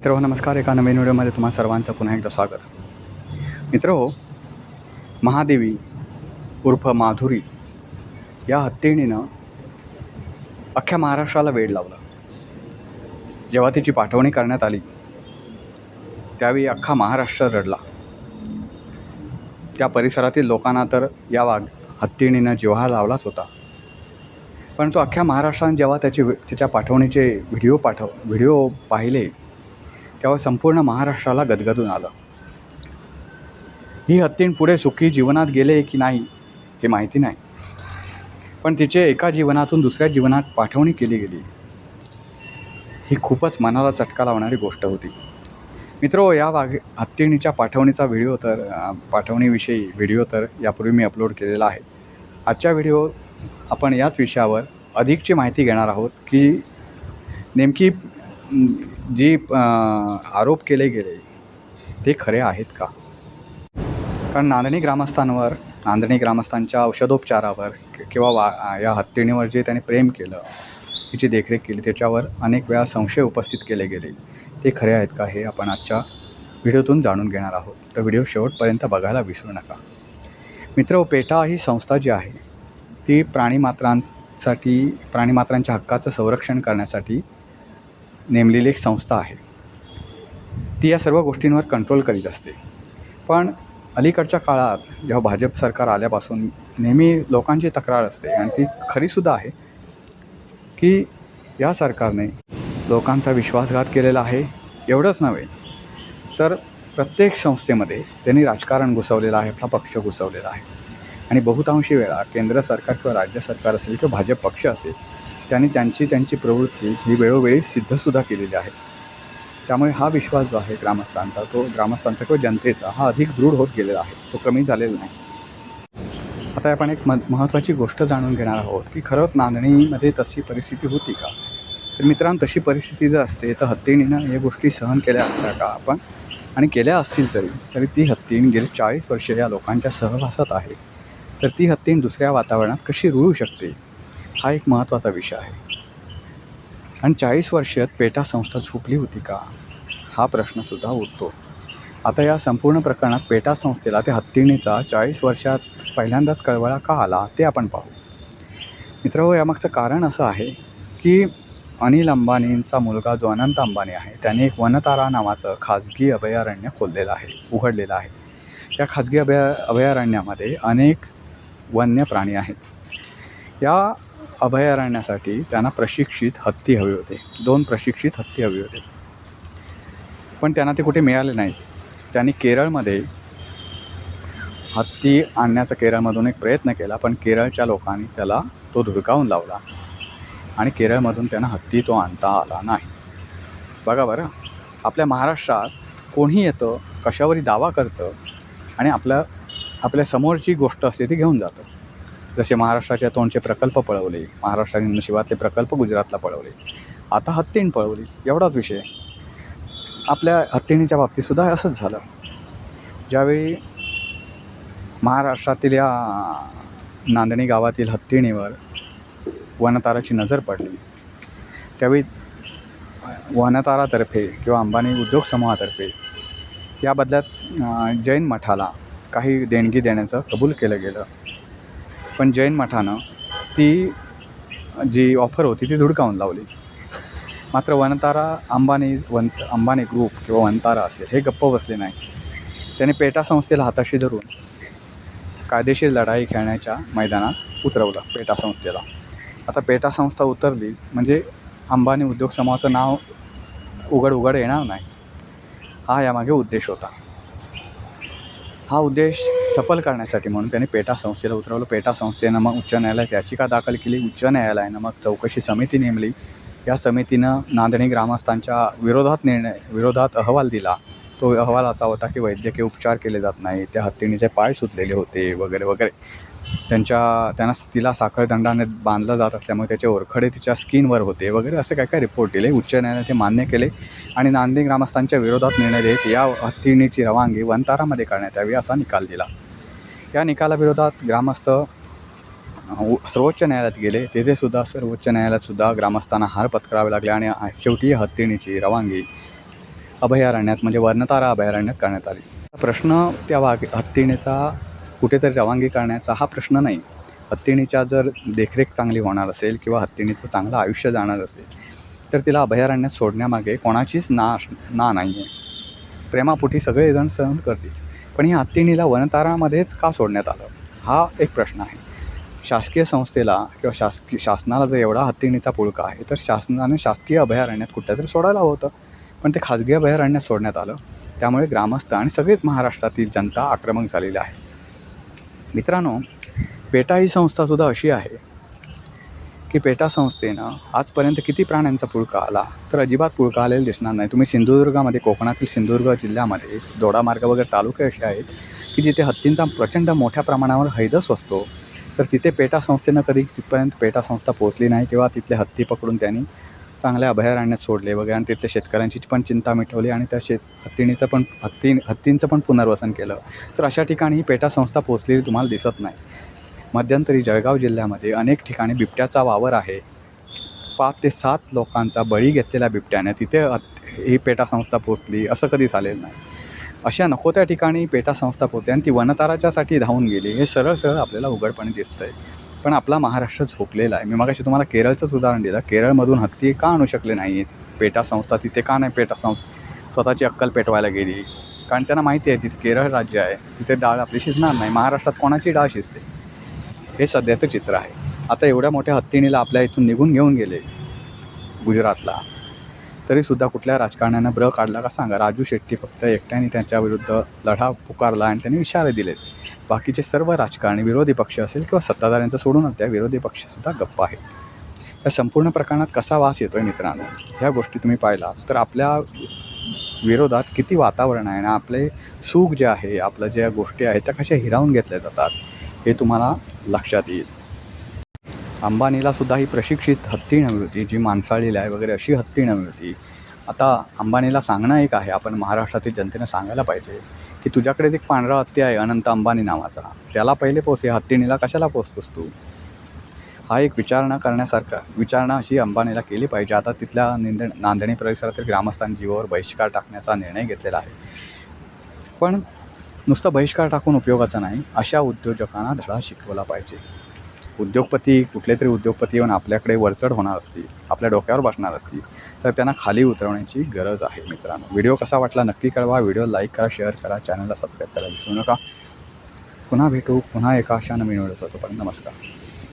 मित्र नमस्कार एका नवीन व्हिडिओमध्ये तुम्हा सर्वांचं पुन्हा एकदा स्वागत. मित्र महादेवी उर्फ माधुरी या हत्तीणीनं अख्ख्या महाराष्ट्राला वेड लावला. जेव्हा तिची पाठवणी करण्यात आली त्यावेळी अख्खा महाराष्ट्र रडला. त्या परिसरातील लोकांना तर या वाघ हत्तीणीनं जिव्हा लावलाच होता. परंतु अख्ख्या महाराष्ट्रानं जेव्हा त्याची तिच्या पाठवणीचे व्हिडिओ पाठव व्हिडिओ पाहिले तेव्हा संपूर्ण महाराष्ट्राला गदगदून आलं. ही हत्तीण पुढे सुखी जीवनात गेले की नाही हे माहिती नाही. पण तिचे एका जीवनातून दुसऱ्या जीवनात पाठवणी केली गेली. ही खूपच मनाला चटका लावणारी गोष्ट होती. मित्रो या वाघ हत्तीणीच्या पाठवणीचा व्हिडिओ तर पाठवणीविषयी व्हिडिओ तर यापूर्वी मी अपलोड केलेला आहे. आजच्या व्हिडिओ आपण याच विषयावर अधिकची माहिती घेणार आहोत की नेमकी जी आरोप केले गेले ते खरे आहेत का? कारण नांदणी ग्रामस्थांवर नांदणी ग्रामस्थांच्या औषधोपचारावर किंवा वा या हत्तीणीवर जे त्याने प्रेम केलं तिची देखरेख केली त्याच्यावर अनेक वेळा संशय उपस्थित केले गेले. ते खरे आहेत का हे आपण आजच्या व्हिडिओतून जाणून घेणार आहोत. तर व्हिडिओ शेवटपर्यंत बघायला विसरू नका. मित्र हो, पेटा ही संस्था जी आहे ती प्राणीमात्रांसाठी प्राणीमात्रांच्या हक्काचं संरक्षण करण्यासाठी नेमलेली एक संस्था आहे. ती या सर्व गोष्टींवर कंट्रोल करीत असते. पण अलीकडच्या काळात जेव्हा भाजप सरकार आल्यापासून नेहमी लोकांची तक्रार असते आणि ती खरीसुद्धा आहे की या सरकारने लोकांचा विश्वासघात केलेला आहे एवढंच नव्हे तर प्रत्येक संस्थेमध्ये त्यांनी राजकारण घुसवलेलं आहे आपला पक्ष घुसवलेला आहे. आणि बहुतांशी वेळा केंद्र सरकार किंवा राज्य सरकार असेल किंवा भाजप पक्ष असेल त्यांनी त्यांची त्यांची प्रवृत्ती ही वेळोवेळी सिद्धसुद्धा केलेली आहे. त्यामुळे हा विश्वास जो आहे ग्रामस्थांचा तो ग्रामस्थांचा किंवा जनतेचा हा अधिक दृढ होत गेलेला आहे. तो कमी झालेला नाही. आता आपण एक म महत्त्वाची गोष्ट जाणून घेणार आहोत की खरंच नांदणीमध्ये तशी परिस्थिती होती का? तर मित्रांनो तशी परिस्थिती जर असते तर हत्तीणीनं या गोष्टी सहन केल्या असत्या का आपण? आणि केल्या असतील जरी तरी ती हत्तीण गेली चाळीस वर्षे या लोकांच्या सहवासात आहे. तर ती हत्तीण दुसऱ्या वातावरणात कशी रुळू शकते? हा एक महत्त्वाचा विषय आहे. आणि चाळीस वर्षात पेटा संस्था झोपली होती का? हा प्रश्नसुद्धा उठतो. आता या संपूर्ण प्रकरणात पेटा संस्थेला त्या हत्तीणीचा चाळीस वर्षात पहिल्यांदाच कळवळा का आला ते आपण पाहू. मित्र हो यामागचं कारण असं आहे की अनिल अंबानींचा मुलगा जो अनंत अंबानी आहे त्याने एक वनतारा नावाचं खाजगी अभयारण्य खोललेलं आहे उघडलेलं आहे. या खाजगी अभया अभयारण्यामध्ये अनेक वन्य प्राणी आहेत. या अभयारण्यासाठी त्यांना प्रशिक्षित हत्ती हवे होते. दोन प्रशिक्षित हत्ती हवे होते. पण त्यांना ते कुठे मिळाले नाही त्यांनी केरळमध्ये हत्ती आणण्याचा केरळमधून एक प्रयत्न केला पण केरळच्या लोकांनी त्याला तो धुडकावून लावला आणि केरळमधून त्यांना हत्ती तो आणता आला नाही. बघा बरं आपल्या महाराष्ट्रात कोणी येतं कशावरही दावा करतं आणि आपल्या आपल्या समोरची गोष्ट असते ती घेऊन जातं. जसे महाराष्ट्राच्या तोंडचे प्रकल्प पळवले महाराष्ट्राने नशिबातले प्रकल्प गुजरातला पळवले. आता हत्तीण पळवली एवढाच विषय. आपल्या हत्तीणीच्या बाबतीतसुद्धा असंच झालं. ज्यावेळी महाराष्ट्रातील या नांदणी गावातील हत्तीणीवर वनताराची नजर पडली त्यावेळी वनतारातर्फे किंवा अंबानी उद्योग समूहातर्फे या बदल्यात जैन मठाला काही देणगी देण्याचं कबूल केलं गेलं. पण जैन मठानं ती जी ऑफर होती ती धुडकावून लावली. मात्र वनतारा अंबानी वन अंबानी ग्रुप किंवा वनतारा असेल हे गप्प बसले नाही. त्याने पेटा संस्थेला हाताशी धरून कायदेशीर लढाई खेळण्याच्या मैदानात उतरवलं पेटा संस्थेला. आता पेटा संस्था उतरली म्हणजे अंबानी उद्योग समूहाचं नाव उघड उघड येणार नाही. हा यामागे उद्देश होता. हा उद्देश सफल करण्यासाठी म्हणून त्याने पेटा संस्थेला उतरवलं. पेटा संस्थेनं मग उच्च न्यायालयात याचिका दाखल केली. उच्च न्यायालयानं मग चौकशी समिती नेमली. या समितीनं नांदणी ग्रामस्थांच्या विरोधात निर्णय विरोधात अहवाल दिला. तो अहवाल असा होता की वैद्यकीय उपचार केले जात नाही त्या हत्तीणीचे पाय सुटलेले होते वगैरे वगैरे. त्यांच्या त्यांना तिला साखळदंडाने बांधलं जात असल्यामुळे त्याचे ओरखडे तिच्या स्किनवर होते वगैरे असे काय काय रिपोर्ट दिले? उच्च न्यायालयाने ते मान्य केले. आणि नांदेड ग्रामस्थांच्या विरोधात निर्णय देत या हत्तीणीची रवानगी वनतारामध्ये करण्यात यावी असा निकाल दिला. या निकालाविरोधात ग्रामस्थ सर्वोच्च न्यायालयात गेले. तेथेसुद्धा सर्वोच्च न्यायालयातसुद्धा ग्रामस्थांना हार पत्करावे लागले आणि शेवटी या हत्तीणीची रवानगी अभयारण्यात म्हणजे वर्णतारा अभयारण्यात करण्यात आली. प्रश्न त्या वाघ हत्तीणीचा कुठेतरी रवानगी करण्याचा हा प्रश्न नाही. हत्तीणीच्या जर देखरेख चांगली होणार असेल किंवा हत्तीणीचं चांगलं आयुष्य जाणार असेल तर तिला अभयारण्यात सोडण्यामागे कोणाचीच ना ना नाही आहे प्रेमापोटी सगळेजण सहन करतील. पण या हत्तीणीला वनतारामध्येच का सोडण्यात आलं? हा एक प्रश्न आहे. शासकीय संस्थेला किंवा शासकीय शासनाला जर एवढा हत्तीणीचा पुळका आहे तर शासनाने शासकीय अभयारण्यात कुठेतरी सोडायला होतं. पण ते खाजगी अभयारण्यात सोडण्यात आलं. त्यामुळे ग्रामस्थ आणि सगळेच महाराष्ट्रातील जनता आक्रमक झालेली आहे मित्रांनो पेटा ही संस्थासुद्धा अशी आहे की पेटा संस्थेनं आजपर्यंत किती प्राण्यांचा पुळका आला तर अजिबात पुळका आलेला दिसणार नाही. तुम्ही सिंधुदुर्गामध्ये कोकणातील सिंधुदुर्ग जिल्ह्यामध्ये दोडामार्ग वगैरे तालुके असे आहेत की जिथे हत्तींचा प्रचंड मोठ्या प्रमाणावर हैदस असतो तर तिथे पेटा संस्थेनं कधी तिथपर्यंत पेटा संस्था पोहोचली नाही किंवा तिथले हत्ती पकडून त्यांनी चांगल्या अभयारण्यात सोडले वगैरे आणि तिथल्या शेतकऱ्यांची पण चिंता मिटवली आणि त्या शेत हत्तीणीचं पण हत्ती हत्तींचं पण पुनर्वसन केलं. तर अशा ठिकाणी ही पेटा संस्था पोहोचलेली तुम्हाला दिसत नाही. मध्यंतरी जळगाव जिल्ह्यामध्ये अनेक ठिकाणी बिबट्याचा वावर आहे. पाच ते सात लोकांचा बळी घेतलेल्या बिबट्याने तिथे ही पेटा संस्था पोचली असं कधी झालेलं नाही. अशा नको त्या ठिकाणी पेटा संस्था पोचली आणि ती वनताराच्यासाठी धावून गेली. हे सरळ सरळ आपल्याला उघडपणे दिसतं आहे पण आपला महाराष्ट्र झोपलेला आहे. मी मगाशी तुम्हाला केरळचंच उदाहरण दिलं. केरळमधून हत्ती का आणू शकले नाही पेटा संस्था तिथे का नाही पेटा संस्था? स्वतःची अक्कल पेटवायला गेली. कारण त्यांना माहिती आहे तिथे केरळ राज्य आहे. तिथे डाळ आपली शिजणार नाही. महाराष्ट्रात कोणाची डाळ शिजते? हे सध्याचं चित्र आहे. आता एवढ्या मोठ्या हत्तीणीला आपल्या इथून निघून घेऊन गेले गुजरातला. तरीसुद्धा कुठल्या राजकारण्यानं ब्र काढला का सांगा. राजू शेट्टी फक्त एकट्याने त्यांच्याविरुद्ध लढा पुकारला आणि त्यांनी इशारे दिलेत बाकीचे सर्व राजकारणी विरोधी पक्ष असेल किंवा सत्ताधाऱ्यांचं सोडून त्या विरोधी पक्षसुद्धा गप्प आहेत. या संपूर्ण प्रकरणात कसा वास येतो आहे मित्रांनो? ह्या गोष्टी तुम्ही पाहिला तर आपल्या विरोधात किती वातावरण आहे आणि आपले सुख जे आहे आपलं ज्या गोष्टी आहेत त्या कशा हिरावून घेतल्या जातात हे तुम्हाला लक्षात येईल. अंबानीला सुद्धा ही प्रशिक्षित हत्ती नवी होती जी माणसाळीला आहे वगैरे अशी हत्ती नवी होती आता अंबानीला सांगणं एक आहे आपण महाराष्ट्रातील जनतेनं सांगायला पाहिजे की तुझ्याकडेच एक पांढरा हत्ती आहे अनंत अंबानी नावाचा. त्याला पहिले पोस या हत्तीणीला कशाला पोचतोस तू? हा एक विचारणा करण्यासारखा विचारणा अशी अंबानीला केली पाहिजे. आता तिथल्या निंद नांदणी परिसरातील ग्रामस्थांनी जीवावर बहिष्कार टाकण्याचा निर्णय घेतलेला आहे. पण नुसतं बहिष्कार टाकून उपयोगाचा नाही अशा उद्योजकांना धडा शिकवला पाहिजे. उद्योगपती कुठले तरी उद्योगपती येऊन आपल्याकडे वरचढ होणार असतील आपल्या डोक्यावर बसणार असतील तर त्यांना खाली उतरवण्याची गरज आहे मित्रांनो. व्हिडिओ कसा वाटला नक्की कळवा. व्हिडिओ लाईक करा शेअर करा चॅनलला सबस्क्राईब करा विसरू नका. पुन्हा भेटू पुन्हा एका अशा नवीन व्हिडिओ पण नमस्कार.